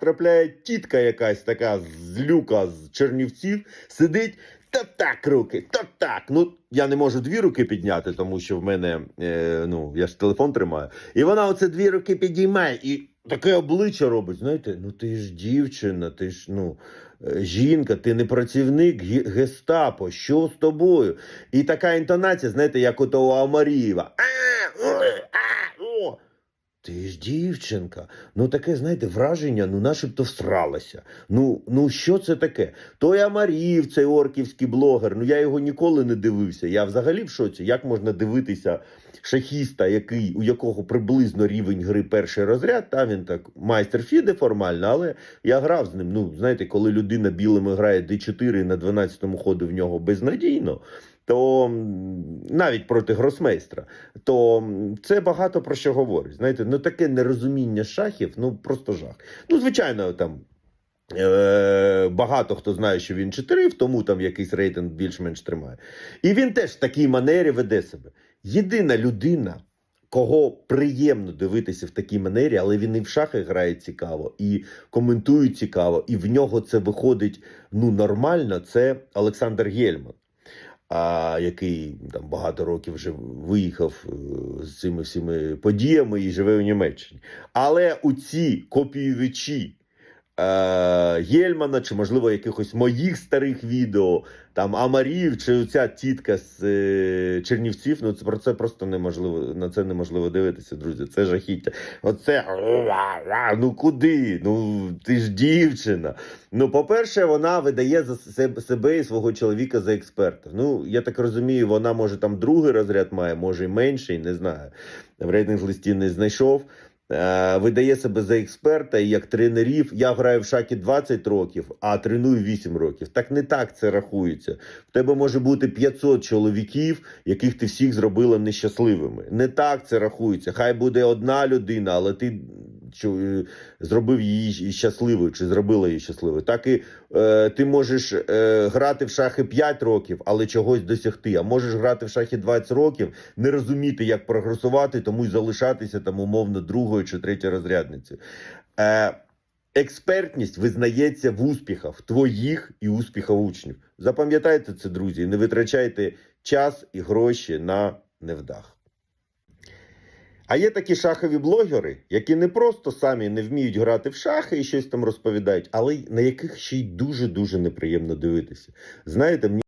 трапляє тітка якась така з люка з Чернівців, сидить. Та так руки, та так. Ну я не можу дві руки підняти, тому що в мене е, ну я ж телефон тримаю. І вона оце дві руки підіймає і таке обличчя робить. Знаєте, ну ти ж дівчина, ти ж ну е, жінка, ти не працівник ге- гестапо. Що з тобою? І така інтонація, знаєте, як у Амарієва. Ти ж дівчинка. Ну таке, знаєте, враження, ну начебто всралася. Ну, ну що це таке? Той Амарів, цей орківський блогер. Ну я його ніколи не дивився. Я взагалі в шоці. Як можна дивитися шахіста, який, у якого приблизно рівень гри перший розряд, та він так майстер фіде формально, але я грав з ним. Ну, знаєте, коли людина білими грає D4 на 12-му ходу в нього безнадійно. То навіть проти гросмейстра, то це багато про що говорить. Знаєте, ну таке нерозуміння шахів, ну просто жах. Ну, звичайно, там е- багато хто знає, що він чотирив, тому там якийсь рейтинг більш-менш тримає. І він теж в такій манері веде себе. Єдина людина, кого приємно дивитися в такій манері, але він і в шахи грає цікаво, і коментує цікаво, і в нього це виходить ну нормально. Це Олександр Гельман. А який там багато років вже виїхав е, з цими всіми подіями і живе у Німеччині. Але у ці копіювачі е, Гельмана, чи, можливо, якихось моїх старих відео, там Амарів, чи ця тітка з е, Чернівців, ну це про це просто неможливо. На це неможливо дивитися, друзі. Це жахіття. Оце ну куди? Ну ти ж дівчина. Ну, по-перше, вона видає за себе- і свого чоловіка за експерта. Ну, я так розумію, вона може там другий розряд має, може і менший, не знаю. В рейтинг листі не знайшов. Е, видає себе за експерта і як тренерів. Я граю в шакі 20 років, а треную 8 років. Так не так це рахується. В тебе може бути 500 чоловіків, яких ти всіх зробила нещасливими. Не так це рахується. Хай буде одна людина, але ти зробив її щасливою, чи зробила її щасливою. Так і е, ти можеш е, грати в шахи 5 років, але чогось досягти. А можеш грати в шахи 20 років, не розуміти, як прогресувати, тому й залишатися там умовно другою чи третьою розрядницею. Е, експертність визнається в успіхах твоїх і успіхах учнів. Запам'ятайте це, друзі, не витрачайте час і гроші на невдах. А є такі шахові блогери, які не просто самі не вміють грати в шахи і щось там розповідають, але на яких ще й дуже-дуже неприємно дивитися. Знаєте, мені